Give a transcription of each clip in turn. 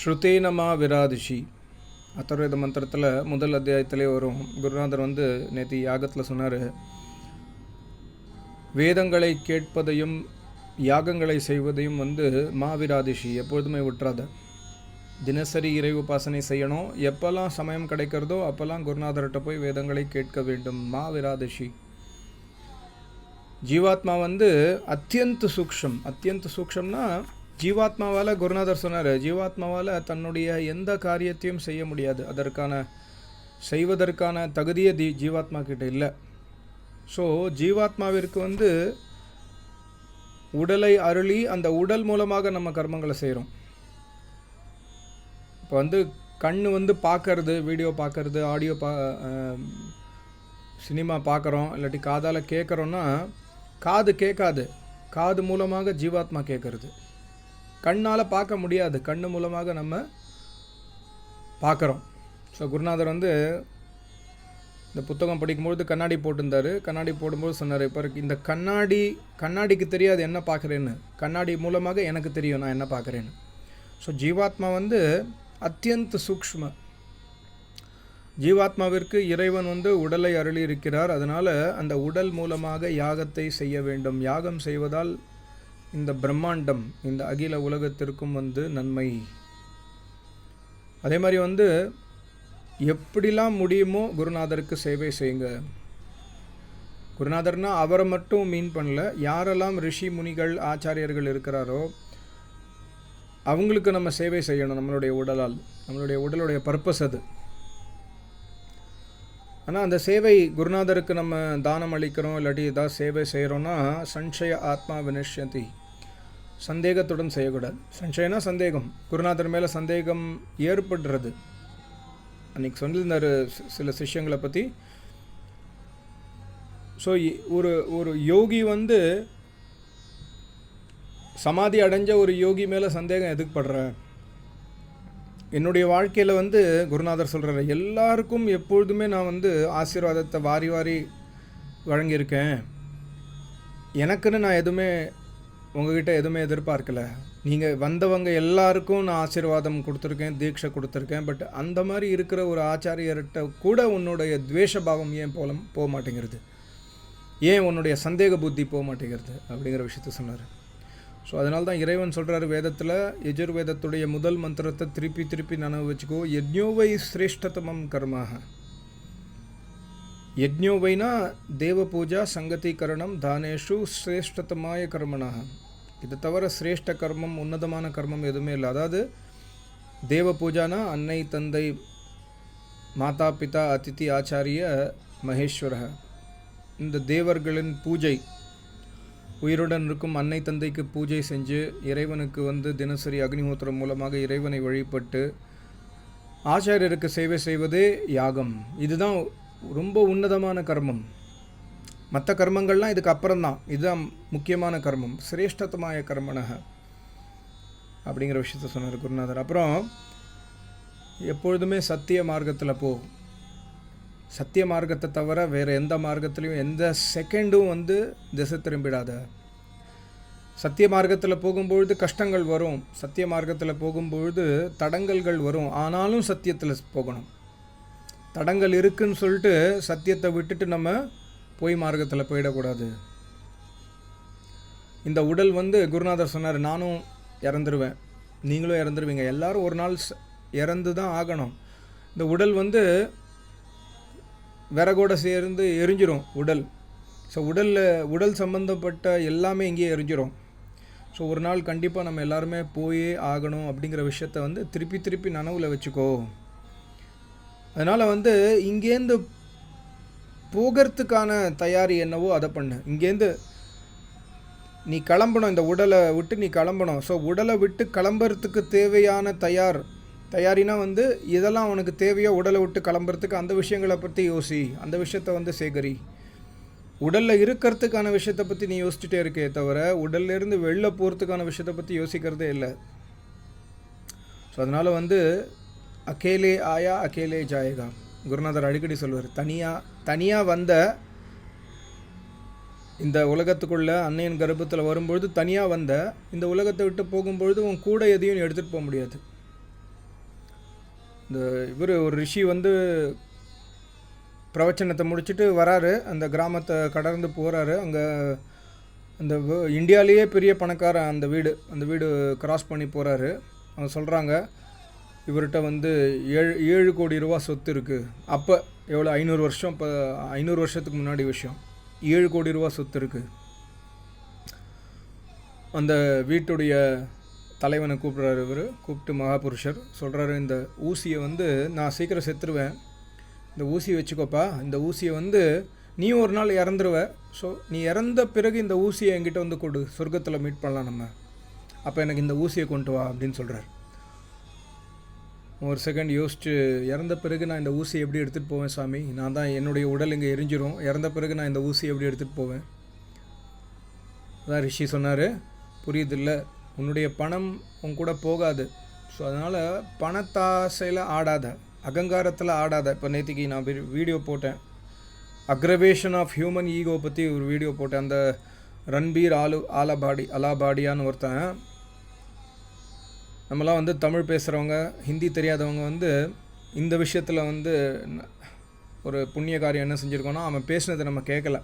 ஸ்ருதேனமா விராதிஷி. அத்தர்வேத மந்திரத்தில் முதல் அத்தியாயத்திலே வரும் குருநாதர் வந்து நேற்று யாகத்தில் சொன்னார் வேதங்களை கேட்பதையும் யாகங்களை செய்வதையும் வந்து மாவிராதிஷி எப்பொழுதுமே விட்டுறாத. தினசரி இறை உபாசனை செய்யணும். எப்போல்லாம் சமயம் கிடைக்கிறதோ அப்போல்லாம் குருநாதர்கிட்ட போய் வேதங்களை கேட்க வேண்டும். மாவிராதிஷி ஜீவாத்மா வந்து அத்தியந்த சூக்ஷம். அத்தியந்த சூக்ஷம்னா ஜீவாத்மாவால் குருநாதர் சொன்னார். ஜீவாத்மாவால் தன்னுடைய எந்த காரியத்தையும் செய்ய முடியாது. அதற்கான செய்வதற்கான தகுதியே தி ஜீவாத்மா கிட்ட இல்லை. ஸோ ஜீவாத்மாவிற்கு வந்து உடலை அருளி அந்த உடல் மூலமாக நம்ம கர்மங்களை செய்கிறோம் இப்போ வந்து கண் வந்து பார்க்கறது வீடியோ பார்க்கறது ஆடியோ பா சினிமா பார்க்குறோம் இல்லாட்டி காதால் கேட்குறோன்னா காது கேட்காது காது மூலமாக ஜீவாத்மா கேட்குறது கண்ணால் பார்க்க முடியாது. கண் மூலமாக நம்ம பார்க்குறோம். ஸோ குருநாதர் வந்து இந்த புத்தகம் படிக்கும்பொழுது கண்ணாடி போட்டிருந்தார். கண்ணாடி போடும்போது சொன்னார் இப்போ இந்த கண்ணாடி கண்ணாடிக்கு தெரியாது என்ன பார்க்குறேன்னு. கண்ணாடி மூலமாக எனக்கு தெரியும் நான் என்ன பார்க்குறேன்னு. ஸோ ஜீவாத்மா வந்து அத்தியந்த சூக்ஷ்ம. ஜீவாத்மாவிற்கு இறைவன் வந்து உடலை அருளி இருக்கிறார் அதனால் அந்த உடல் மூலமாக யாகத்தை செய்ய வேண்டும். யாகம் செய்வதால் இந்த பிரம்மாண்டம் இந்த அகில உலகத்திற்கும் வந்து நன்மை. அதே மாதிரி வந்து எப்படிலாம் முடியுமோ குருநாதருக்கு சேவை செய்யுங்க. குருநாதர்னா அவரை மட்டும் மீன் பண்ணல யாரெல்லாம் ரிஷி முனிகள் ஆச்சாரியர்கள் இருக்கிறாரோ அவங்களுக்கு நம்ம சேவை செய்யணும் நம்மளுடைய உடலால் நம்மளுடைய உடலுடைய பர்பஸ் அது. ஆனால் அந்த சேவை குருநாதருக்கு நம்ம தானம் அளிக்கிறோம் இல்லாட்டி ஏதாவது சேவை செய்கிறோன்னா சஞ்சய ஆத்மா வினஷ்யதி சந்தேகத்துடன் செய்யக்கூடாது. சஞ்சயனா சந்தேகம். குருநாதர் மேலே சந்தேகம் ஏற்படுறது. அன்றைக்கி சொல்லியிருந்தார் சில சிஷ்யங்களை பற்றி ஸோ ஒரு ஒரு யோகி வந்து சமாதி அடைஞ்ச ஒரு யோகி மேலே சந்தேகம் எதுக்கு படுற? என்னுடைய வாழ்க்கையில் வந்து குருநாதர் சொல்கிறார் எல்லாருக்கும் எப்பொழுதுமே நான் வந்து ஆசீர்வாதத்தை வாரி வாரி வழங்கியிருக்கேன். எனக்குன்னு நான் எதுவுமே உங்ககிட்ட எதுவுமே எதிர்பார்க்கல. நீங்கள் வந்தவங்க எல்லாருக்கும் நான் ஆசீர்வாதம் கொடுத்துருக்கேன் தீட்சை கொடுத்துருக்கேன் பட் அந்த மாதிரி இருக்கிற ஒரு ஆச்சாரியர்கிட்ட கூட உன்னுடைய துவேஷ பாவம் ஏன் போல போக மாட்டேங்கிறது? ஏன் உன்னுடைய சந்தேக புத்தி போக மாட்டேங்கிறது? அப்படிங்கிற விஷயத்த சொன்னார். ஸோ அதனால தான் இறைவன் சொல்கிறார் வேதத்தில் எஜுர்வேதத்துடைய முதல் மந்திரத்தை திருப்பி திருப்பி நினைவு வச்சுக்கோ. யஜ்ஞோவை சிரேஷ்டதமம் கர்மாக யஜ்ஞோவைனா தேவ பூஜா சங்கத்தீகரணம் தானேஷு சிரேஷ்டதமாய கர்மனாக இது தவிர சிரேஷ்ட கர்மம் உன்னதமான கர்மம் எதுவுமே இல்லை. அதாவது தேவ பூஜானா அன்னை தந்தை மாதா பிதா அதிதி ஆச்சாரிய மகேஸ்வர இந்த தேவர்களின் பூஜை உயிருடன் இருக்கும் அன்னை தந்தைக்கு பூஜை செஞ்சு இறைவனுக்கு வந்து தினசரி அக்னிஹோத்திரம் மூலமாக இறைவனை வழிபட்டு ஆச்சாரியருக்கு சேவை செய்வதே யாகம். இதுதான் ரொம்ப உன்னதமான கர்மம். மற்ற கர்மங்கள்லாம் இதுக்கு அப்புறம்தான். இதுதான் முக்கியமான கர்மம். சிரேஷ்டத்தமாய கர்மனக அப்படிங்கிற விஷயத்த சொன்னார் குருநாதர். அப்புறம் எப்பொழுதுமே சத்திய மார்க்கத்தில் போ. சத்திய மார்க்கத்தை தவிர வேறு எந்த மார்க்கத்துலேயும் எந்த செகண்டும் வந்து திசை திரும்பிடாத. சத்திய மார்க்கத்தில் போகும்பொழுது கஷ்டங்கள் வரும். சத்திய மார்க்கத்தில் போகும்பொழுது தடங்கல்கள் வரும். ஆனாலும் சத்தியத்தில் போகணும். தடங்கள் இருக்குன்னு சொல்லிட்டு சத்தியத்தை விட்டுட்டு நம்ம பொய் மார்க்கத்தில் போயிடக்கூடாது. இந்த உடல் வந்து குருநாதர் சொன்னார் நானும் இறந்துருவேன். நீங்களும் இறந்துருவீங்க. எல்லாரும் ஒரு நாள் இறந்து தான் ஆகணும். இந்த உடல் வந்து விறகோட சேர்ந்து எரிஞ்சிரும் உடல். ஸோ உடலில் உடல் சம்மந்தப்பட்ட எல்லாமே இங்கேயே எரிஞ்சிரும். ஸோ ஒரு நாள் கண்டிப்பாக நம்ம எல்லாருமே போயே ஆகணும் அப்படிங்கிற விஷயத்த வந்து திருப்பி திருப்பி நனவில் வச்சுக்கோ. அதனால் வந்து இங்கேருந்து போகிறதுக்கான தயாரி என்னவோ அதை பண்ணு. இங்கேருந்து நீ கிளம்பணும் இந்த உடலை விட்டு நீ கிளம்பணும். ஸோ உடலை விட்டு கிளம்புறதுக்கு தேவையான தயார் தயாரினா வந்து இதெல்லாம் உனக்கு தேவையோ உடலை விட்டு கிளம்புறதுக்கு அந்த விஷயங்களை பற்றி யோசி. அந்த விஷயத்த வந்து சேகரி. உடலில் இருக்கிறதுக்கான விஷயத்தை பற்றி நீ யோசிச்சுட்டே இருக்கே தவிர உடல்லேருந்து வெளில போகிறதுக்கான விஷயத்தை பற்றி யோசிக்கிறதே இல்லை. ஸோ அதனால் வந்து அகேலே ஆயா அகேலே ஜாயகா. குருநாதர் அடிக்கடி சொல்வார் தனியாக தனியாக வந்த இந்த உலகத்துக்குள்ளே அன்னையின் கர்ப்பத்தில் வரும்பொழுது தனியாக வந்த இந்த உலகத்தை விட்டு போகும்பொழுது உன் கூட எதையும் எடுத்துகிட்டு போக முடியாது. இந்த இவர் ஒரு ரிஷி வந்து பிரவச்சனத்தை முடிச்சுட்டு வராரு. அந்த கிராமத்தை கடந்து போகிறாரு அங்கே அந்த வ- இந்தியாவிலேயே பெரிய பணக்காரன் அந்த வீடு அந்த வீடு கிராஸ் பண்ணி போகிறாரு அவங்க சொல்கிறாங்க இவர்கிட்ட வந்து ஏழு ஏழு கோடி ரூபா சொத்து இருக்குது அப்போ எவ்வளோ ஐநூறு வருஷம் இப்போ ஐநூறு வருஷத்துக்கு முன்னாடி விஷயம். ஏழு கோடி ரூபா சொத்து இருக்குது அந்த வீட்டுடைய தலைவனை கூப்பிட்றாரு இவர். கூப்பிட்டு மகாபுருஷர் சொல்கிறாரு இந்த ஊசியை வந்து நான் சீக்கிரம் செத்துருவேன். இந்த ஊசியை வச்சுக்கோப்பா. இந்த ஊசியை வந்து நீ ஒரு நாள் இறந்துருவ. ஸோ நீ இறந்த பிறகு இந்த ஊசியை என்கிட்ட வந்து கொடு. சொர்க்கத்தில் மீட் பண்ணலாம் நம்ம. அப்போ எனக்கு இந்த ஊசியை கொண்டு வா அப்படின்னு சொல்கிறார் ஒரு செகண்ட் யோசிச்சு இறந்த பிறகு நான் இந்த ஊசியை எப்படி எடுத்துகிட்டு போவேன் சாமி? நான் தான் என்னுடைய உடல் இங்கே எரிஞ்சிரும். இறந்த பிறகு நான் இந்த ஊசியை எப்படி எடுத்துகிட்டு போவேன்? அதான் ரிஷி சொன்னார். புரியுதில்லை உன்னுடைய பணம் உன் கூட போகாது. ஸோ அதனால் பணத்தாசையில் ஆடாத. அகங்காரத்தில் ஆடாத. இப்போ நேற்றுக்கு நான் வீடியோ போட்டேன். அக்ரவேஷன் ஆஃப் ஹியூமன் ஈகோ பற்றி ஒரு வீடியோ போட்டேன். அந்த ரன்பீர் ஆலு ஆலாபாடி அலாபாடியான்னு ஒருத்தன். நம்மலாம் வந்து தமிழ் பேசுகிறவங்க ஹிந்தி தெரியாதவங்க வந்து இந்த விஷயத்தில் வந்து ஒரு புண்ணிய காரியம் என்ன செஞ்சுருக்கோன்னா அவன் பேசினதை நம்ம கேட்கல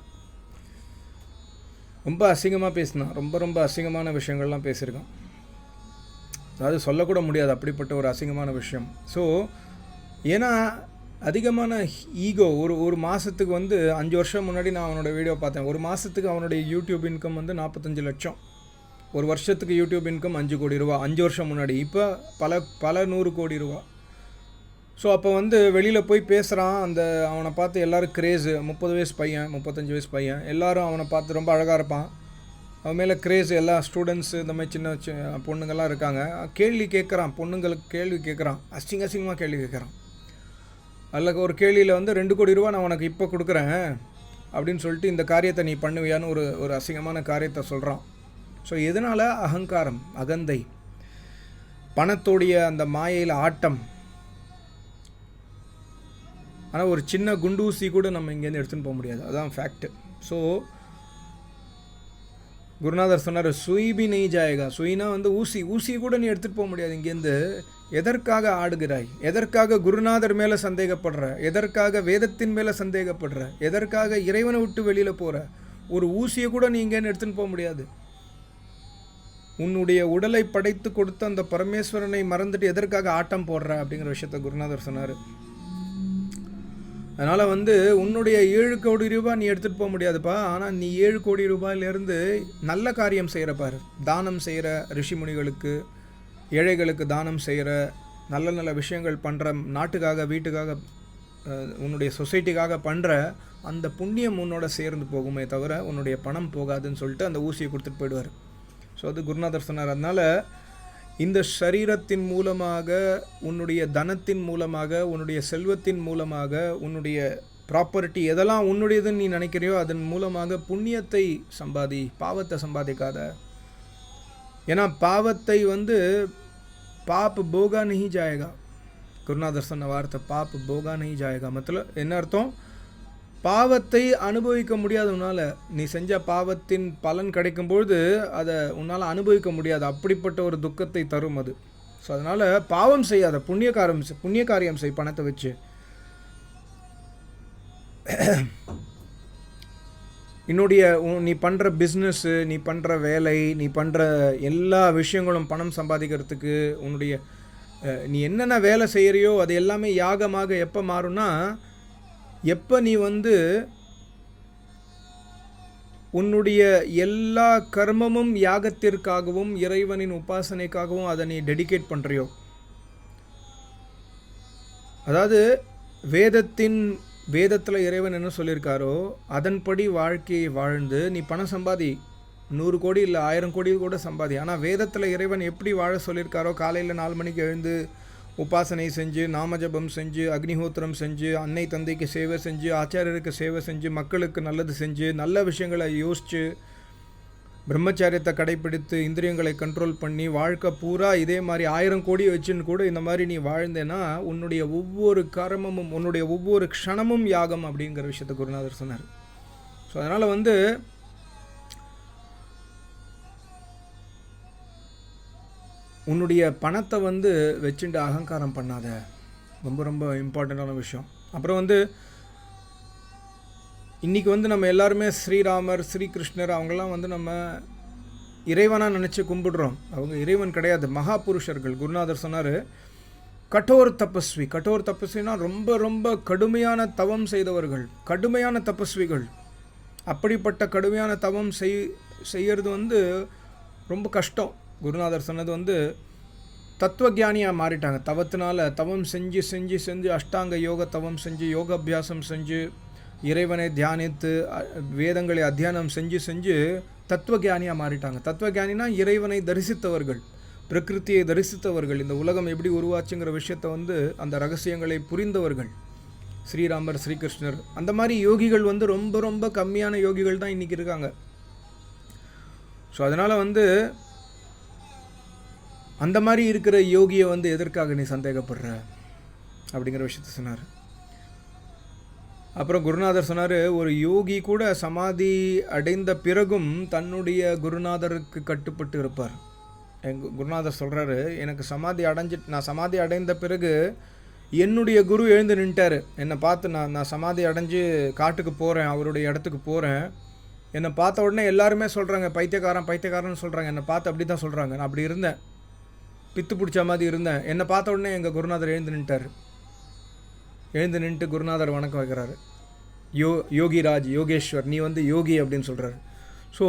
ரொம்ப அசிங்கமாக பேசினான். ரொம்ப ரொம்ப அசிங்கமான விஷயங்கள்லாம் பேசியிருக்கான். அதாவது சொல்லக்கூட முடியாது. அப்படிப்பட்ட ஒரு அசிங்கமான விஷயம். ஸோ ஏன்னா அதிகமான ஈகோ ஒரு ஒரு மாதத்துக்கு வந்து அஞ்சு வருஷம் முன்னாடி நான் அவனோட வீடியோ பார்த்தேன். ஒரு மாதத்துக்கு அவனுடைய யூடியூப் இன்கம் வந்து நாற்பத்தஞ்சு லட்சம். ஒரு வருஷத்துக்கு யூடியூப் இன்கம் அஞ்சு கோடி ரூபா. அஞ்சு வருஷம் முன்னாடி. இப்போ பல பல நூறு கோடி ரூபா. ஸோ அப்போ வந்து வெளியில் போய் பேசுகிறான் அந்த அவனை பார்த்து எல்லாரும் கிரேஸு முப்பது வயசு பையன் முப்பத்தஞ்சு வயசு பையன். எல்லோரும் அவனை பார்த்து ரொம்ப அழகாக இருப்பான். அவன் மேலே கிரேஸ் எல்லா ஸ்டூடெண்ட்ஸு இந்த மாதிரி சின்ன சி பொண்ணுங்கள்லாம் இருக்காங்க. கேள்வி கேட்குறான். பொண்ணுங்களுக்கு கேள்வி கேட்குறான். அசிங்க அசிங்கமாக கேள்வி கேட்குறான். அதில் ஒரு கேள்வியில் வந்து ரெண்டு கோடி ரூபா நான் உனக்கு இப்போ கொடுக்குறேன் அப்படின்னு சொல்லிட்டு இந்த காரியத்தை நீ பண்ணுவியான்னு ஒரு ஒரு அசிங்கமான காரியத்தை சொல்கிறான் ஸோ எதனால்? அகங்காரம் அகந்தை. பணத்தோடைய அந்த மாயையில் ஆட்டம். ஆனால் ஒரு சின்ன குண்டூசி கூட நம்ம இங்கேருந்து எடுத்துன்னு போக முடியாது. அதான் ஃபேக்ட் ஸோ குருநாதர் சொன்னார் சுயிபி நெய் ஜாயகா. சுயினா வந்து ஊசி ஊசி கூட நீ எடுத்துகிட்டு போக முடியாது இங்கேருந்து எதற்காக ஆடுகிறாய்? எதற்காக குருநாதர் மேலே சந்தேகப்படுற? எதற்காக வேதத்தின் மேலே சந்தேகப்படுற? எதற்காக இறைவனை விட்டு வெளியில் போகிற ஒரு ஊசியை கூட நீ இங்கேன்னு எடுத்துன்னு போக முடியாது. உன்னுடைய உடலை படைத்து கொடுத்த அந்த பரமேஸ்வரனை மறந்துட்டு எதற்காக ஆட்டம் போடுற அப்படிங்கிற விஷயத்த குருநாதர் சொன்னார். அதனால் வந்து உன்னுடைய ஏழு கோடி ரூபாய் நீ எடுத்துகிட்டு போக முடியாதுப்பா. ஆனால் நீ ஏழு கோடி ரூபாயிலேருந்து நல்ல காரியம் செய்கிற பாரு. தானம் செய்கிற ரிஷிமுனிகளுக்கு ஏழைகளுக்கு தானம் செய்கிற நல்ல நல்ல விஷயங்கள் பண்ணுற நாட்டுக்காக வீட்டுக்காக உன்னுடைய சொசைட்டிக்காக பண்ணுற அந்த புண்ணியம் உன்னோட சேர்ந்து போகுமே தவிர உன்னுடைய பணம் போகாதுன்னு சொல்லிட்டு அந்த ஊசியை கொடுத்துட்டு போயிடுவார். ஸோ அது குருநாதர் சொன்னார். அதனால் இந்த சரீரத்தின் மூலமாக உன்னுடைய தனத்தின் மூலமாக உன்னுடைய செல்வத்தின் மூலமாக உன்னுடைய ப்ராப்பர்ட்டி எதெல்லாம் உன்னுடையதுன்னு நீ நினைக்கிறியோ அதன் மூலமாக புண்ணியத்தை சம்பாதி பாவத்தை சம்பாதிக்காத. ஏன்னா பாவத்தை வந்து பாப் போகா நெஹி ஜாயகா. குருநாதர் சொன்ன வார்த்தை பாப் போகா நெஹி ஜாயகா. மத்தில என்ன அர்த்தம்? பாவத்தை அனுபவிக்க முடியாது உன்னால் நீ செஞ்ச பாவத்தின் பலன் கிடைக்கும்பொழுது அதை உன்னால் அனுபவிக்க முடியாது. அப்படிப்பட்ட ஒரு துக்கத்தை தரும் அது. ஸோ அதனால் பாவம் செய்யாத புண்ணிய காரியம் செய்- புண்ணிய காரியம் செய் பணத்தை வச்சு. என்னுடைய நீ பண்ணுற பிஸ்னஸ்ஸு நீ பண்ணுற வேலை நீ பண்ணுற எல்லா விஷயங்களும் பணம் சம்பாதிக்கிறதுக்கு உன்னுடைய நீ என்னென்ன வேலை செய்கிறியோ அது எல்லாமே யாகமாக எப்போ மாறும்னா எப்போ நீ வந்து உன்னுடைய எல்லா கர்மமும் யாகத்திற்காகவும் இறைவனின் உபாசனைக்காகவும் அதை நீ டெடிகேட் பண்ணுறியோ அதாவது வேதத்தின் வேதத்தில் இறைவன் என்ன சொல்லியிருக்காரோ அதன்படி வாழ்க்கையை வாழ்ந்து நீ பணம் சம்பாதி. நூறு கோடி இல்லை ஆயிரம் கோடி கூட சம்பாதி. ஆனால் வேதத்தில் இறைவன் எப்படி வாழ சொல்லியிருக்காரோ காலையில் நாலு மணிக்கு எழுந்து உபாசனை செஞ்சு நாமஜபம் செஞ்சு அக்னிஹோத்திரம் செஞ்சு அன்னை தந்தைக்கு சேவை செஞ்சு ஆச்சாரியருக்கு சேவை செஞ்சு மக்களுக்கு நல்லது செஞ்சு நல்ல விஷயங்களை யோசித்து பிரம்மச்சாரியத்தை கடைப்பிடித்து இந்திரியங்களை கண்ட்ரோல் பண்ணி வாழ்க்கை பூரா இதே மாதிரி ஆயிரம் கோடி வச்சுன்னு கூட இந்த மாதிரி நீ வாழ்ந்தேன்னா உன்னுடைய ஒவ்வொரு கர்மமும் உன்னுடைய ஒவ்வொரு க்ஷணமும் யாகம் அப்படிங்கிற விஷயத்தை குருநாதர் சொன்னார். ஸோ அதனால் வந்து உன்னுடைய பணத்தை வந்து வச்சுட்டு அகங்காரம் பண்ணாத. ரொம்ப ரொம்ப இம்பார்ட்டண்ட்டான விஷயம். அப்புறம் வந்து இன்றைக்கி வந்து நம்ம எல்லாருமே ஸ்ரீராமர் ஸ்ரீகிருஷ்ணர் அவங்கெல்லாம் வந்து நம்ம இறைவனாக நினச்சி கும்பிடுறோம். அவங்க இறைவன் கிடையாது மகா புருஷர்கள் குருநாதர் சொன்னார் கட்டோர் தபஸ்வி. கட்டோர் தபஸ்வினா ரொம்ப ரொம்ப கடுமையான தவம் செய்தவர்கள். கடுமையான தபஸ்விகள். அப்படிப்பட்ட கடுமையான தவம் செய் செய்கிறது வந்து ரொம்ப கஷ்டம். குருநாதர் சொன்னது வந்து தத்துவஜானியாக மாறிட்டாங்க. தவத்தினால தவம் செஞ்சு செஞ்சு செஞ்சு அஷ்டாங்க யோக தவம் செஞ்சு யோக அபியாசம் செஞ்சு இறைவனை தியானித்து வேதங்களை அத்தியானம் செஞ்சு செஞ்சு தத்துவஜானியாக மாறிட்டாங்க. தத்துவஜானினா இறைவனை தரிசித்தவர்கள் பிரகிருத்தியை தரிசித்தவர்கள் இந்த உலகம் எப்படி உருவாச்சுங்கிற விஷயத்தை வந்து அந்த ரகசியங்களை புரிந்தவர்கள். ஸ்ரீராமர் ஸ்ரீகிருஷ்ணர் அந்த மாதிரி யோகிகள் வந்து ரொம்ப ரொம்ப கம்மியான யோகிகள் தான் இன்றைக்கி இருக்காங்க. ஸோ அதனால் வந்து அந்த மாதிரி இருக்கிற யோகியை வந்து எதற்காக நீ சந்தேகப்படுற? அப்படிங்கிற விஷயத்த சொன்னார். அப்புறம் குருநாதர் சொன்னார் ஒரு யோகி கூட சமாதி அடைந்த பிறகும் தன்னுடைய குருநாதருக்கு கட்டுப்பட்டு இருப்பார். எங்க குருநாதர் சொல்கிறாரு எனக்கு சமாதி அடைஞ்சி நான் சமாதி அடைந்த பிறகு என்னுடைய குரு எழுந்து நின்ட்டாரு. என்னை பார்த்து நான் நான் சமாதி அடைஞ்சு காட்டுக்கு போகிறேன் அவருடைய இடத்துக்கு போகிறேன் என்னை பார்த்த உடனே எல்லாருமே சொல்கிறாங்க பைத்தியக்காரன் பைத்தியக்காரன் சொல்கிறாங்க என்னை பார்த்து அப்படி தான் சொல்கிறாங்க நான் அப்படி இருந்தேன். பித்து பிடிச்ச மாதிரி இருந்தேன். என்னை பார்த்த உடனே எங்கள் குருநாதர் எழுந்து நின்ட்டார். எழுந்து நின்ட்டு குருநாதர் வணக்கம் வைக்கிறாரு. யோ யோகிராஜ் யோகேஸ்வர் நீ வந்து யோகி அப்படின்னு சொல்கிறாரு ஸோ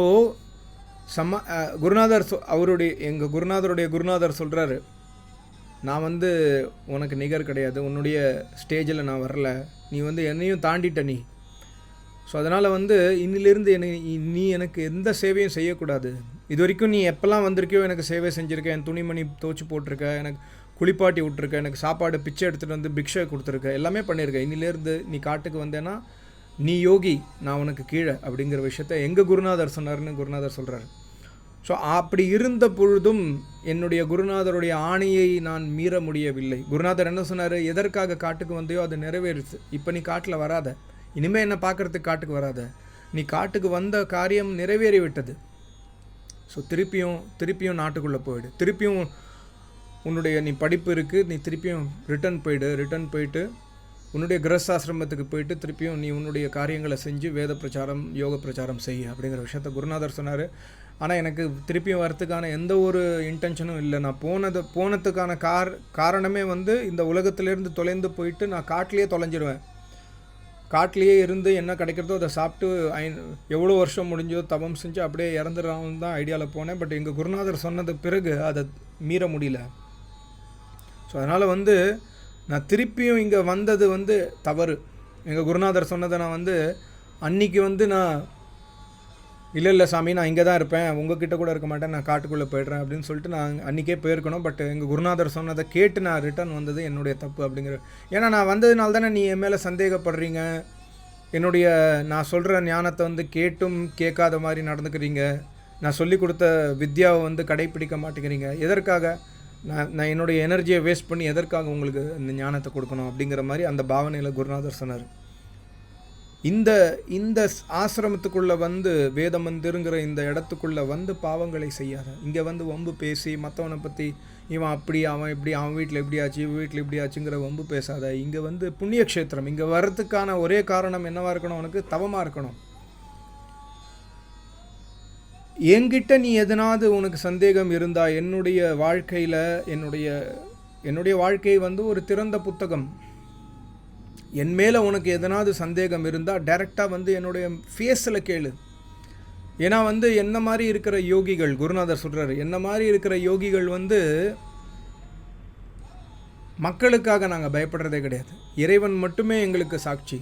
சம குருநாதர் சொ அவருடைய எங்கள் குருநாதருடைய குருநாதர் சொல்கிறாரு நான் வந்து உனக்கு நிகர் கிடையாது. உன்னுடைய ஸ்டேஜில் நான் வரல. நீ வந்து என்னையும் தாண்டிட்ட நீ. ஸோ அதனால் வந்து இன்னிலிருந்து என்னை நீ எனக்கு எந்த சேவையும் செய்யக்கூடாது. இது வரைக்கும் நீ எப்போல்லாம் வந்திருக்கியோ எனக்கு சேவை செஞ்சுருக்க என் துணிமணி துவச்சி போட்டிருக்க எனக்கு குளிப்பாட்டி விட்ருக்க எனக்கு சாப்பாடு பிச்சை எடுத்துகிட்டு வந்து பிக்ஷை கொடுத்துருக்க எல்லாமே பண்ணியிருக்க. இன்னிலேருந்து நீ காட்டுக்கு வந்தேன்னா நீ யோகி நான் உனக்கு கீழே அப்படிங்கிற விஷயத்த எங்கள் குருநாதர் சொன்னார்னு குருநாதர் சொல்கிறாரு ஸோ அப்படி இருந்த பொழுதும் என்னுடைய குருநாதருடைய ஆணையை நான் மீற முடியவில்லை. குருநாதர் என்ன சொன்னார்? எதற்காக காட்டுக்கு வந்தையோ அது நிறைவேறுச்சு இப்போ நீ காட்டில் வராத. இனிமேல் என்ன பார்க்கறதுக்கு காட்டுக்கு வராத. நீ காட்டுக்கு வந்த காரியம் நிறைவேறி விட்டது ஸோ திருப்பியும் திருப்பியும் நாட்டுக்குள்ளே போயிடு. திருப்பியும் உன்னுடைய நீ படிப்பு இருக்குது நீ திருப்பியும் ரிட்டர்ன் போயிடு. ரிட்டர்ன் போயிட்டு உன்னுடைய கிரகஸ்தாசிரமத்துக்கு போயிட்டு திருப்பியும் நீ உன்னுடைய காரியங்களை செஞ்சு வேத பிரச்சாரம் யோக பிரச்சாரம் செய் அப்படிங்கிற விஷயத்த குருநாதர் சொன்னார். ஆனால் எனக்கு திருப்பியும் வரத்துக்கான எந்த ஒரு இன்டென்ஷனும் இல்லை. நான் போனது போனதுக்கான கார் காரணமே வந்து இந்த உலகத்திலேருந்து தொலைந்து போயிட்டு நான் காட்டிலேயே தொலைஞ்சிருவேன். காட்டிலேயே இருந்து என்ன கிடைக்கிறதோ அதை சாப்பிட்டு ஐ எவ்வளோ வருஷம் முடிஞ்சோ தவம் செஞ்சு அப்படியே இறந்துடுறான்னு தான் ஐடியாவில் போனேன். பட் எங்கள் குருநாதர் சொன்னது பிறகு அதை மீற முடியல. ஸோ அதனால் வந்து நான் திருப்பியும் இங்கே வந்தது வந்து தவறு. எங்கள் குருநாதர் சொன்னதை நான் வந்து அன்னைக்கு வந்து நான் இல்லை இல்லை சாமி நான் இங்கே தான் இருப்பேன். உங்ககிட்ட கூட இருக்க மாட்டேன். நான் காட்டுக்குள்ளே போயிடுறேன் அப்படின்னு சொல்லிட்டு நான் அன்றைக்கே போயிருக்கணும். பட் எங்கள் குருநாதர் சொன்னதை கேட்டு நான் ரிட்டர்ன் வந்தது என்னுடைய தப்பு அப்படிங்கிற. ஏன்னா நான் வந்ததுனால தானே நீ என் மேலே சந்தேகப்படுறீங்க? என்னுடைய நான் சொல்கிற ஞானத்தை வந்து கேட்டும் கேட்காத மாதிரி நடந்துக்கிறீங்க. நான் சொல்லி கொடுத்த வித்யாவை வந்து கடைப்பிடிக்க மாட்டேங்கிறீங்க. எதற்காக? நான் நான் என்னுடைய எனர்ஜியை வேஸ்ட் பண்ணி எதற்காக உங்களுக்கு இந்த ஞானத்தை கொடுக்கணும் அப்படிங்கிற மாதிரி அந்த பாவனையில் குருநாதர் சொன்னார். இந்த இந்த ஆசிரமத்துக்குள்ளே வந்து வேத மந்திருங்கிற இந்த இடத்துக்குள்ளே வந்து பாவங்களை செய்யாத. இங்கே வந்து வம்பு பேசி மற்றவனை பற்றி இவன் அப்படி அவன் இப்படி அவன் வீட்டில் எப்படி ஆச்சு இவன் வீட்டில் இப்படி ஆச்சுங்கிற வம்பு பேசாத. இங்கே வந்து புண்ணிய க்ஷேத்திரம் இங்கே வர்றதுக்கான ஒரே காரணம் என்னவாக இருக்கணும்? உனக்கு தவமாக இருக்கணும். என்கிட்ட நீ எதனாவது உனக்கு சந்தேகம் இருந்தால் என்னுடைய வாழ்க்கையில் என்னுடைய என்னுடைய வாழ்க்கை வந்து ஒரு திறந்த புத்தகம். என் மேலே உனக்கு எதனாவது சந்தேகம் இருந்தால் டைரெக்டாக வந்து என்னுடைய ஃபேஸில் கேளு. ஏன்னா வந்து என்ன மாதிரி இருக்கிற யோகிகள் குருநாதர் சொல்கிறாரு என்ன மாதிரி இருக்கிற யோகிகள் வந்து மக்களுக்காக நாங்கள் பயப்படுறதே கிடையாது. இறைவன் மட்டுமே எங்களுக்கு சாட்சி.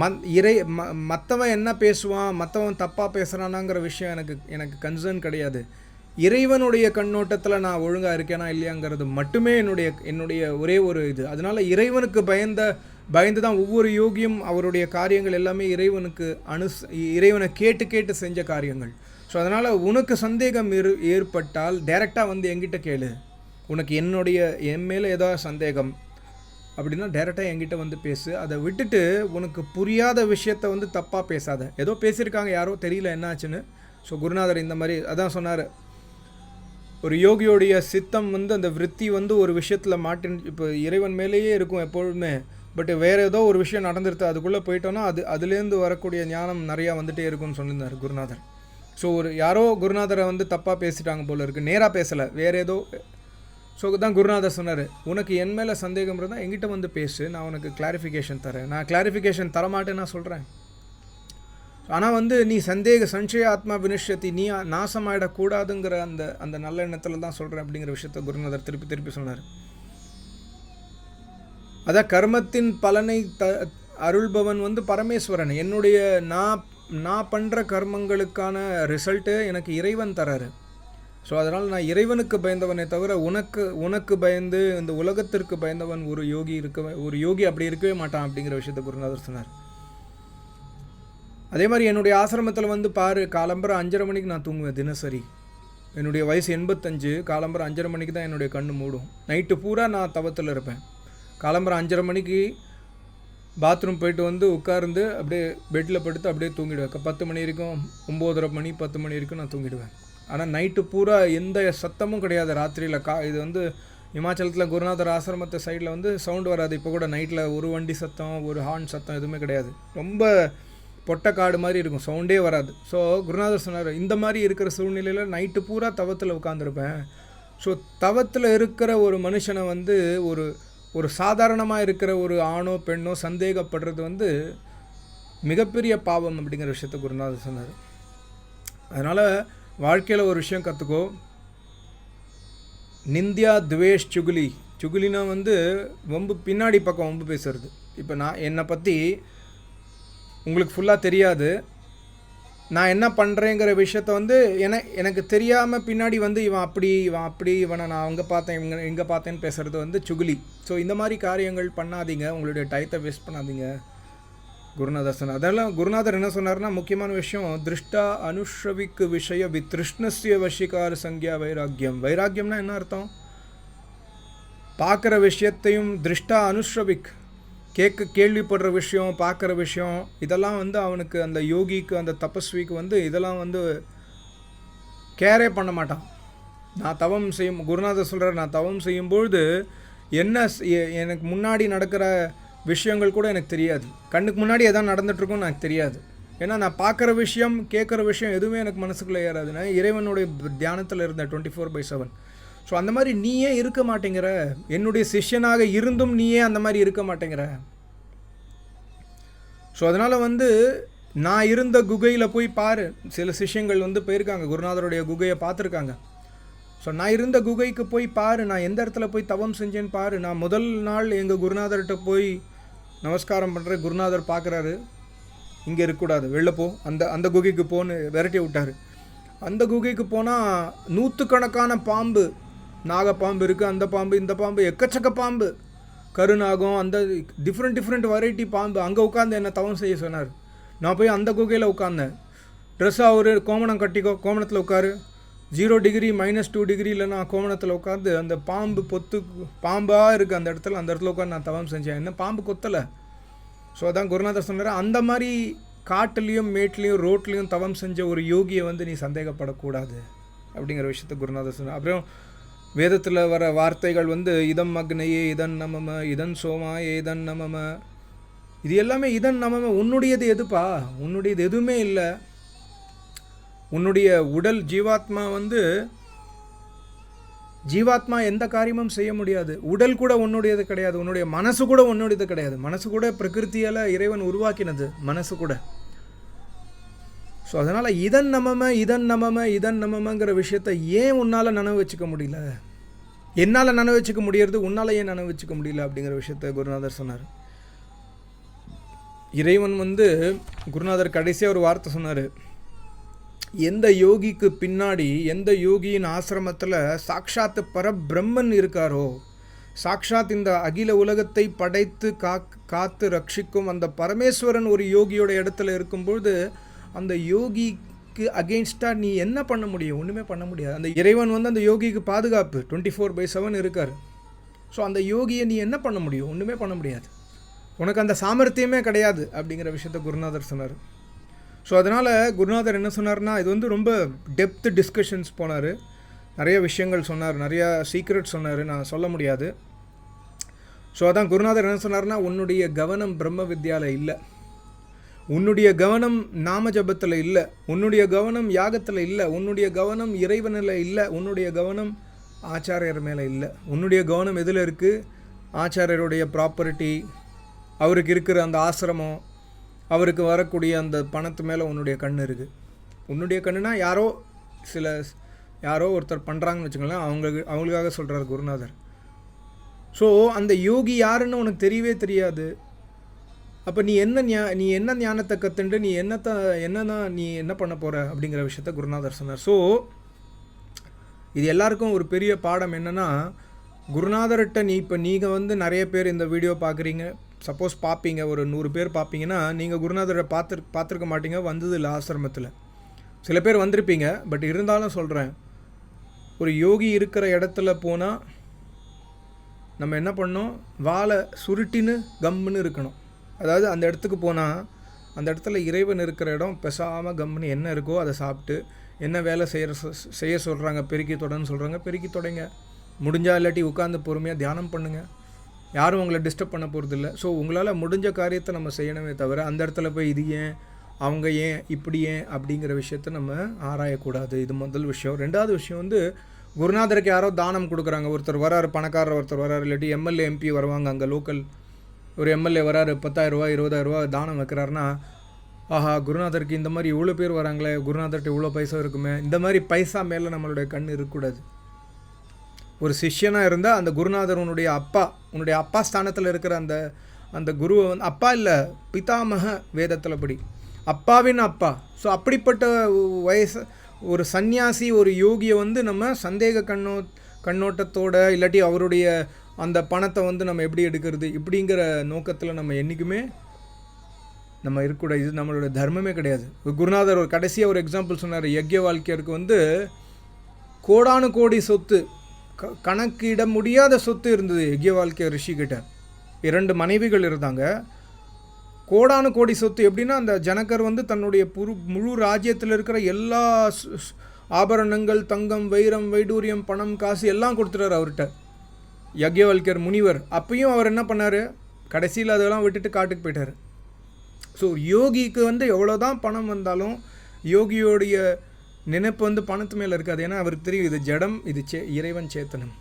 மத் இறை ம மற்றவன் என்ன பேசுவான் மற்றவன் தப்பாக பேசுகிறானாங்கிற விஷயம் எனக்கு எனக்கு கன்சர்ன் கிடையாது. இறைவனுடைய கண்ணோட்டத்தில் நான் ஒழுங்காக இருக்கேனா இல்லையாங்கிறது மட்டுமே என்னுடைய என்னுடைய ஒரே ஒரு இது. அதனால இறைவனுக்கு பயந்த பயந்து தான் ஒவ்வொரு யோகியும் அவருடைய காரியங்கள் எல்லாமே இறைவனுக்கு அனு இறைவனை கேட்டு கேட்டு செஞ்ச காரியங்கள். ஸோ அதனால் உனக்கு சந்தேகம் இரு ஏற்பட்டால் டைரெக்டாக வந்து எங்கிட்ட கேளு. உனக்கு என்னுடைய என் மேலே ஏதாவது சந்தேகம் அப்படின்னா டைரெக்டாக என்கிட்ட வந்து பேசு. அதை விட்டுட்டு உனக்கு புரியாத விஷயத்த வந்து தப்பாக பேசாத. ஏதோ பேசியிருக்காங்க யாரோ தெரியல என்ன ஆச்சுன்னு ஸோ குருநாதர் இந்த மாதிரி அதான் சொன்னார். ஒரு யோகியோடைய சித்தம் வந்து அந்த விருத்தி வந்து ஒரு விஷயத்தில் மாட்டின் இப்போ இறைவன் மேலேயே இருக்கும் எப்பொழுதுமே. பட் வேறு ஏதோ ஒரு விஷயம் நடந்துருது அதுக்குள்ளே போயிட்டோன்னா அது அதுலேருந்து வரக்கூடிய ஞானம் நிறையா வந்துட்டே இருக்கும்னு சொல்லியிருந்தார் குருநாதர். ஸோ ஒரு யாரோ குருநாதரை வந்து தப்பாக பேசிட்டாங்க போல இருக்குது நேராக பேசலை வேறு ஏதோ ஸோ தான் குருநாதர் சொன்னார் உனக்கு என் மேலே சந்தேகம் இருந்தால் எங்கிட்ட வந்து பேசு நான் உனக்கு கிளாரிஃபிகேஷன் தரேன். நான் கிளாரிஃபிகேஷன் தரமாட்டேன்னு நான் சொல்கிறேன் ஆனால் வந்து நீ சந்தேக சஞ்சய ஆத்மா வினிஷத்தி நீ நாசமாயிடக்கூடாதுங்கிற அந்த அந்த நல்ல எண்ணத்தில் தான் சொல்கிறேன் அப்படிங்கிற விஷயத்த குருநாதர் திருப்பி திருப்பி சொன்னார். அதான் கர்மத்தின் பலனை த அருள்பவன் வந்து பரமேஸ்வரன். என்னுடைய நான் நான் பண்ணுற கர்மங்களுக்கான ரிசல்ட்டு எனக்கு இறைவன் தராரு. ஸோ அதனால் நான் இறைவனுக்கு பயந்தவனே தவிர உனக்கு உனக்கு பயந்து இந்த உலகத்திற்கு பயந்தவன் ஒரு யோகி இருக்க ஒரு யோகி அப்படி இருக்கவே மாட்டான் அப்படிங்கிற விஷயத்த குருநாதர் சொன்னார். அதே மாதிரி என்னுடைய ஆசிரமத்தில் வந்து பாரு காலம்பரம் அஞ்சரை மணிக்கு நான் தூங்குவேன் தினசரி. என்னுடைய வயசு எண்பத்தஞ்சு காலம்பரம் அஞ்சரை மணிக்கு தான் என்னுடைய கண் மூடும். நைட்டு பூரா நான் தவத்தில் இருப்பேன். காலம்பரம் அஞ்சரை மணிக்கு பாத்ரூம் போயிட்டு வந்து உட்கார்ந்து அப்படியே பெட்டில் படுத்து அப்படியே தூங்கிடுவேன். பத்து மணி வரைக்கும் ஒம்போதரை மணி பத்து மணி வரைக்கும் நான் தூங்கிடுவேன். ஆனால் நைட்டு பூரா எந்த சத்தமும் கிடையாது. ராத்திரியில் கா இது வந்து இமாச்சலத்தில் குருநாதர் ஆசிரமத்து சைடில் வந்து சவுண்டு வராது. இப்போ கூட நைட்டில் ஒரு வண்டி சத்தம் ஒரு ஹார்ன் சத்தம் எதுவுமே கிடையாது. ரொம்ப பொட்டை காடு மாதிரி இருக்கும். சவுண்டே வராது. ஸோ குருநாதர் சொன்னார் இந்த மாதிரி இருக்கிற சூழ்நிலையில் நைட்டு பூரா தவத்தில் உட்காந்துருப்பேன் ஸோ தவத்தில் இருக்கிற ஒரு மனுஷனை வந்து ஒரு ஒரு சாதாரணமாக இருக்கிற ஒரு ஆணோ பெண்ணோ சந்தேகப்படுறது வந்து மிகப்பெரிய பாவம் அப்படிங்கிற விஷயத்த குருநாதர் சொன்னார். அதனால் வாழ்க்கையில் ஒரு விஷயம் கற்றுக்கோ நிந்தியா துவேஷ் சுகுலி. சுகுலினா வந்து வம்பு பின்னாடி பக்கம் வம்பு பேசுறது. இப்போ நான் என்னை பற்றி உங்களுக்கு ஃபுல்லாக தெரியாது. நான் என்ன பண்ணுறேங்கிற விஷயத்த வந்து என எனக்கு தெரியாமல் பின்னாடி வந்து இவன் அப்படி இவன் அப்படி இவனை நான் அங்கே பார்த்தேன் இவங்க எங்கே பார்த்தேன்னு பேசுகிறது வந்து சுகுலி. ஸோ இந்த மாதிரி காரியங்கள் பண்ணாதீங்க. உங்களுடைய டயத்தை வேஸ்ட் பண்ணாதீங்க. குருநாதர் சொன்னார் அதெல்லாம் குருநாதர் என்ன சொன்னார்னா முக்கியமான விஷயம் திருஷ்டா அனுஷ்ரவிக்கு விஷய வித்ருஷ்ணஸ்ய வஷிகார சங்கியா வைராக்கியம். வைராக்கியம்னா என்ன அர்த்தம்? பார்க்குற விஷயத்தையும் திருஷ்டா அனுஷ்ரவிக். கேட்க கேள்விப்படுற விஷயம் பார்க்குற விஷயம் இதெல்லாம் வந்து அவனுக்கு அந்த யோகிக்கு அந்த தபஸ்விக்கு வந்து இதெல்லாம் வந்து கேரே பண்ண மாட்டான். நான் தவம் செய்யும் குருநாதர் சொல்கிறார் நான் தவம் செய்யும்பொழுது என்ன எனக்கு முன்னாடி நடக்கிற விஷயங்கள் கூட எனக்கு தெரியாது. கண்ணுக்கு முன்னாடி எதாவது நடந்துட்டுருக்கும் எனக்கு தெரியாது. ஏன்னா நான் பார்க்குற விஷயம் கேட்குற விஷயம் எதுவுமே எனக்கு மனசுக்குள்ளே ஏறாதுன்னா இறைவனுடைய தியானத்தில் இருந்தேன் twenty four by seven so அந்த மாதிரி நீயே இருக்க மாட்டேங்கிற. என்னுடைய சிஷ்யனாக இருந்தும் நீயே அந்த மாதிரி இருக்க மாட்டேங்கிற. ஸோ அதனால் வந்து நான் இருந்த குகையில் போய் பாரு. சில சிஷ்யங்கள் வந்து போயிருக்காங்க. குருநாதருடைய குகையை பார்த்துருக்காங்க. ஸோ நான் இருந்த குகைக்கு போய் பாரு. நான் எந்த இடத்துல போய் தவம் செஞ்சேன்னு பாரு. நான் முதல் நாள் எங்கள் குருநாதர்கிட்ட போய் நமஸ்காரம் பண்ணுற குருநாதர் பார்க்குறாரு. இங்கே இருக்கக்கூடாது. வெளில போ. அந்த அந்த குகைக்கு போன்னு விரட்டி விட்டாரு. அந்த குகைக்கு போனால் நூற்றுக்கணக்கான பாம்பு நாகப்பாம்பு இருக்குது அந்த பாம்பு இந்த பாம்பு எக்கச்சக்க பாம்பு. கருநாகம் அந்த டிஃப்ரெண்ட் டிஃப்ரெண்ட் வெரைட்டி பாம்பு. அங்கே உட்காந்து என்ன தவம் செய்ய சொன்னார்? நான் போய் அந்த குகையில் உட்காந்தேன் ட்ரெஸ்ஸாக ஒரு கோமணம் கட்டிக்கோ கோமணத்தில் உட்காரு. ஜீரோ டிகிரி மைனஸ் டூ டிகிரியில் நான் கோமணத்தில் உட்காந்து அந்த பாம்பு பொத்து பாம்பாக இருக்குது அந்த இடத்துல அந்த இடத்துல உட்காந்து நான் தவம் செஞ்சேன். என்ன பாம்பு கொத்தலை? ஸோ அதான் குருநாதர் சொன்னார் அந்த மாதிரி காட்டுலேயும் மேட்லேயும் ரோட்லேயும் தவம் செஞ்ச ஒரு யோகியை வந்து நீ சந்தேகப்படக்கூடாது. அப்படிங்கிற விஷயத்த குருநாதர் சொன்னார். அப்புறம் வேதத்தில் வர வார்த்தைகள் வந்து இதம் அக்னையே இதன் நமம இதன் சோமா இதன் நமம. இது எல்லாமே இதன் நமம உன்னுடையது எதுப்பா? உன்னுடையது எதுவுமே இல்லை. உன்னுடைய உடல் ஜீவாத்மா வந்து ஜீவாத்மா எந்த காரியமும் செய்ய முடியாது. உடல் கூட உன்னுடையது கிடையாது. உன்னுடைய மனசு கூட உன்னுடையது கிடையாது. மனசு கூட பிரகிருத்தியால் இறைவன் உருவாக்கினது மனசு கூட. ஸோ அதனால் இதன் நமம இதன் நமம இதன் நமமங்கிற விஷயத்த ஏன் உன்னால் நனவு வச்சுக்க முடியல? என்னால் நன வச்சுக்க முடியறது உன்னால் ஏன் நன வச்சுக்க முடியல அப்படிங்கிற விஷயத்த குருநாதர் சொன்னார். இறைவன் வந்து குருநாதர் கடைசியாக ஒரு வார்த்தை சொன்னார். எந்த யோகிக்கு பின்னாடி எந்த யோகியின் ஆசிரமத்தில் சாக்ஷாத் பரபிரம்மன் இருக்காரோ சாக்ஷாத் இந்த அகில உலகத்தை படைத்து காக் காத்து ரட்சிக்கும் அந்த பரமேஸ்வரன் ஒரு யோகியோட இடத்துல இருக்கும்பொழுது அந்த யோகி யோகிக்கு அகெயின்ஸ்டாக நீ என்ன பண்ண முடியும்? ஒன்றுமே பண்ண முடியாது. அந்த இறைவன் வந்து அந்த யோகிக்கு பாதுகாப்பு டுவெண்ட்டி ஃபோர் பை செவன் இருக்கார். ஸோ அந்த யோகியை நீ என்ன பண்ண முடியும்? ஒன்றுமே பண்ண முடியாது. உனக்கு அந்த சாமர்த்தியமே கிடையாது அப்படிங்கிற விஷயத்த குருநாதர் சொன்னார். ஸோ அதனால் குருநாதர் என்ன சொன்னார்னா இது வந்து ரொம்ப டெப்த் டிஸ்கஷன்ஸ் போனார். நிறைய விஷயங்கள் சொன்னார் நிறையா சீக்ரெட் சொன்னார் நான் சொல்ல முடியாது. ஸோ அதான் குருநாதர் என்ன சொன்னார்னா உன்னுடைய கவனம் பிரம்ம வித்யாவில் இல்லை. உன்னுடைய கவனம் நாம ஜபத்தில் இல்லை உன்னுடைய கவனம் யாகத்தில் இல்லை உன்னுடைய கவனம் இறைவனில் இல்லை உன்னுடைய கவனம் ஆச்சாரியர் மேலே இல்லை. உன்னுடைய கவனம் எதில் இருக்குது ஆச்சாரியருடைய ப்ராப்பர்ட்டி அவருக்கு இருக்கிற அந்த ஆசிரமம் அவருக்கு வரக்கூடிய அந்த பணத்து மேலே உன்னுடைய கண் இருக்குது உன்னுடைய கண்ணுனா யாரோ சில யாரோ ஒருத்தர் பண்ணுறாங்கன்னு வச்சுக்கோங்களேன் அவங்களுக்கு அவங்களுக்காக சொல்கிறார் குருநாதர். ஸோ அந்த யோகி யாருன்னு உனக்கு தெரியவே தெரியாது. அப்போ நீ என்ன ஞா நீ என்ன ஞானத்தை கற்றுண்டு நீ என்னத்தை என்னன்னா நீ என்ன பண்ண போகிற அப்படிங்கிற விஷயத்த குருநாதர் சொன்னார். ஸோ இது எல்லாருக்கும் ஒரு பெரிய பாடம் என்னென்னா குருநாதர்கிட்ட நீ இப்போ நீங்கள் வந்து நிறைய பேர் இந்த வீடியோ பார்க்குறீங்க சப்போஸ் பார்ப்பீங்க ஒரு நூறு பேர் பார்ப்பீங்கன்னா நீங்கள் குருநாதரை பார்த்து பார்த்துருக்க மாட்டீங்க வந்தது இல்லை ஆசிரமத்தில். சில பேர் வந்திருப்பீங்க பட் இருந்தாலும் சொல்கிறேன் ஒரு யோகி இருக்கிற இடத்துல போனால் நம்ம என்ன பண்ணோம் வாழை சுருட்டின்னு கம்முன்னு இருக்கணும். அதாவது அந்த இடத்துக்கு போனால் அந்த இடத்துல இறைவன் இருக்கிற இடம் பெசாமல் கம்முன்னு என்ன இருக்கோ அதை சாப்பிட்டு என்ன வேலை செய்கிற செய்ய சொல்கிறாங்க பெருக்கி தொடன்னு சொல்கிறாங்க பெருக்கி தொடங்க. முடிஞ்சா இல்லாட்டி உட்காந்து பொறுமையாக தியானம் பண்ணுங்கள் யாரும் உங்களை டிஸ்டர்ப் பண்ண போகிறதில்ல ஸோ உங்களால் முடிஞ்ச காரியத்தை நம்ம செய்யணுமே தவிர அந்த இடத்துல போய் இது ஏன் அவங்க ஏன் இப்படி ஏன் அப்படிங்கிற விஷயத்த நம்ம ஆராயக்கூடாது. இது முதல் விஷயம். ரெண்டாவது விஷயம் வந்து குருநாதருக்கு யாரோ தானம் கொடுக்குறாங்க. ஒருத்தர் வராரு பணக்காரர் ஒருத்தர் வராரு இல்லாட்டி எம்எல்ஏ எம்பி வருவாங்க அங்கே லோக்கல் ஒரு எம்எல்ஏ வராரு பத்தாயிரரூவா இருபதாயிரரூவா தானம் வைக்கிறாருன்னா ஆஹா குருநாதருக்கு இந்த மாதிரி இவ்வளோ பேர் வராங்களே குருநாதர்கிட்ட இவ்வளோ பைசா இருக்குமே இந்த மாதிரி பைசா மேலே நம்மளுடைய கண் இருக்கக்கூடாது. ஒரு சிஷ்யனாக இருந்தால் அந்த குருநாதர் உன்னுடைய அப்பா உன்னுடைய அப்பா ஸ்தானத்தில் இருக்கிற அந்த அந்த குருவை வந்து அப்பா இல்லை பிதாமக வேதத்தில் படி. அப்பாவின் அப்பா. ஸோ அப்படிப்பட்ட வயசு ஒரு சந்நியாசி ஒரு யோகியை வந்து நம்ம சந்தேக கண்ணோ கண்ணோட்டத்தோட இல்லாட்டி அவருடைய அந்த பணத்தை வந்து நம்ம எப்படி எடுக்கிறது? இப்படிங்கிற நோக்கத்தில் நம்ம என்றைக்குமே நம்ம இருக்கக்கூடாது. இது நம்மளோட தர்மமே கிடையாது. குருநாதர் ஒரு கடைசியாக ஒரு எக்ஸாம்பிள் சொன்னார். யக்ய வாழ்க்கையருக்கு வந்து கோடானு கோடி சொத்து க கணக்கிட முடியாத சொத்து இருந்தது யக்ய வாழ்க்கைய ரிஷிகிட்ட. இரண்டு மனைவிகள் இருந்தாங்க. கோடானு கோடி சொத்து எப்படின்னா அந்த ஜனகர் வந்து தன்னுடைய புரு முழு ராஜ்யத்தில் இருக்கிற எல்லா ஆபரணங்கள் தங்கம் வைரம் வைடூரியம் பணம் காசு எல்லாம் கொடுத்துட்டார் அவர்கிட்ட. யக்யவல்கர் முனிவர். அப்பயும் அவர் என்ன பண்ணார்? கடைசியில் அதெல்லாம் விட்டுட்டு காட்டுக்கு போயிட்டார். ஸோ யோகிக்கு வந்து எவ்வளோ தான் பணம் வந்தாலும் யோகியோடைய நினைப்பு வந்து பணத்து மேலே இருக்காது. ஏன்னா அவருக்கு தெரியும் இது ஜடம் இது சே இறைவன் சேத்தனம்.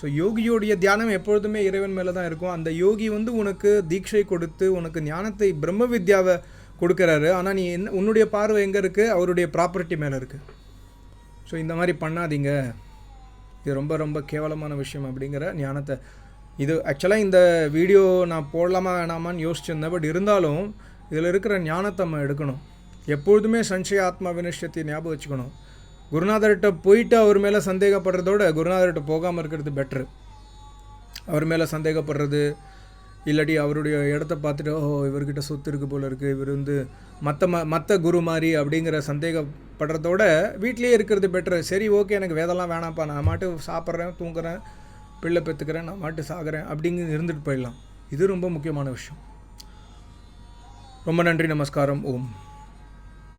ஸோ யோகியோடைய தியானம் எப்பொழுதுமே இறைவன் மேலே தான் இருக்கும். அந்த யோகி வந்து உனக்கு தீட்சை கொடுத்து உனக்கு ஞானத்தை பிரம்ம வித்யாவை கொடுக்குறாரு. ஆனால் நீ என்ன உன்னுடைய பார்வை எங்கே இருக்குது அவருடைய ப்ராப்பர்ட்டி மேலே இருக்குது ஸோ இந்த மாதிரி பண்ணாதீங்க. இது ரொம்ப ரொம்ப கேவலமான விஷயம் அப்படிங்கிற ஞானத்தை. இது ஆக்சுவலாக இந்த வீடியோ நான் போடலாமா வேணாமான்னு யோசிச்சிருந்தேன். பட் இருந்தாலும் இதில் இருக்கிற ஞானத்தை நம்ம எடுக்கணும். எப்பொழுதுமே சஞ்சய ஆத்மா வினிஷ்டத்தை ஞாபகம் வச்சுக்கணும். குருநாதர்கிட்ட போயிட்டு அவர் மேலே சந்தேகப்படுறதோட குருநாதர்கிட்ட போகாமல் இருக்கிறது பெட்ரு அவர் மேலே சந்தேகப்படுறது இல்லாட்டி அவருடைய இடத்த பார்த்துட்டு ஓ இவர்கிட்ட சொத்து இருக்குது போல இருக்குது இவர் வந்து மற்ற ம மற்ற குரு மாதிரி அப்படிங்கிற சந்தேகப்படுறதோட வீட்லேயே இருக்கிறது பெட்ரு சரி ஓகே எனக்கு வேதெல்லாம் வேணாம்ப்பா. நான் மாட்டு சாப்பிட்றேன் தூங்குறேன் பிள்ளை பெற்றுக்கிறேன் நான் மாட்டு சாகிறேன் அப்படிங்கிறது இருந்துட்டு போயிடலாம். இது ரொம்ப முக்கியமான விஷயம். ரொம்ப நன்றி நமஸ்காரம். ஓம்.